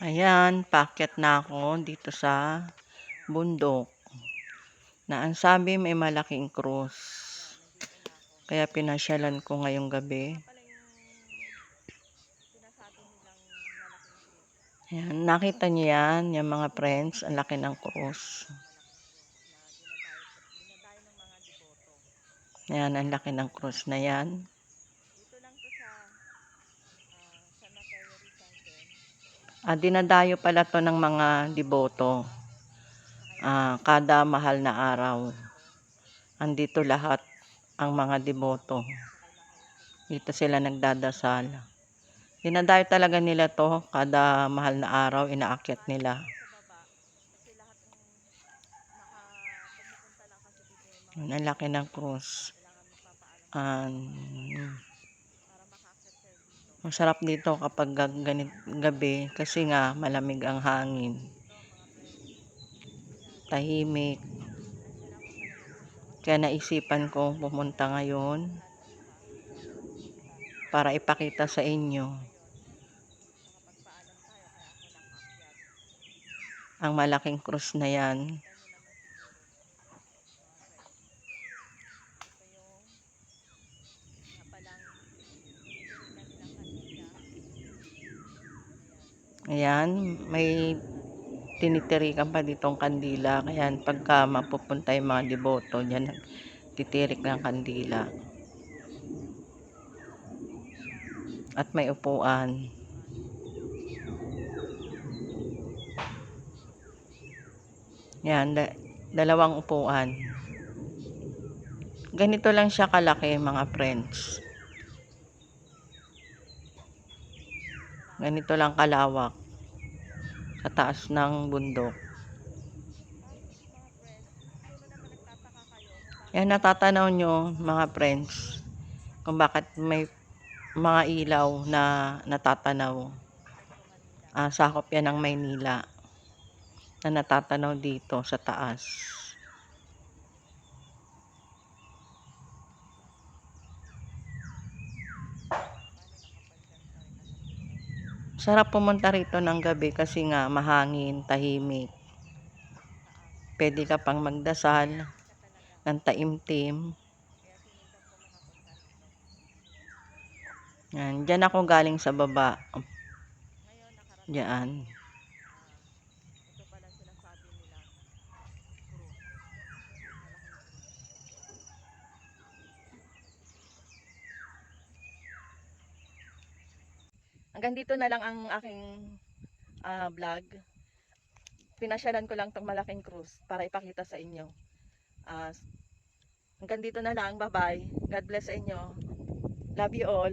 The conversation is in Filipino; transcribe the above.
Ayan, paakyat na ako dito sa bundok. Na ang sabi may malaking krus. Kaya pinasyalan ko ngayong gabi. Ayan, nakita niyo yan, yung mga friends, ang laki ng krus. Ayan, ang laki ng krus na yan. Ah, dinadayo pala to ng mga deboto. Ah, kada mahal na araw. Andito lahat ang mga deboto. Dito sila nagdadasal. Dinadayo talaga nila to kada mahal na araw inaakyat nila. Ang laki ng krus. Um, Masarap dito kapag ganit gabi kasi nga malamig ang hangin. Tahimik. Kaya naisipan ko pumunta ngayon para ipakita sa inyo ang malaking krus na yan. Ayan, may tinitirikan pa ditong kandila. Kaya pagka mapupunta yung mga deboto, dyan titirik ng kandila. At may upuan. Yan, da dalawang upuan. Ganito lang siya kalaki mga friends. Ganito lang kalawak. Sa taas ng bundok. Yan natatanaw nyo mga friends kung bakit may mga ilaw na natatanaw. Ah, sakop yan ng Maynila na natatanaw dito sa taas. Sarap pumunta rito ng gabi kasi nga mahangin, tahimik. Pwede ka pang magdasal ng taimtim. Yan, dyan ako galing sa baba. Diyan. Hanggang dito na lang ang aking ah, vlog. Pinasyalan ko lang tong malaking cruise para ipakita sa inyo. Ah, hanggang dito na lang. Bye-bye. God bless sa inyo. Love you all.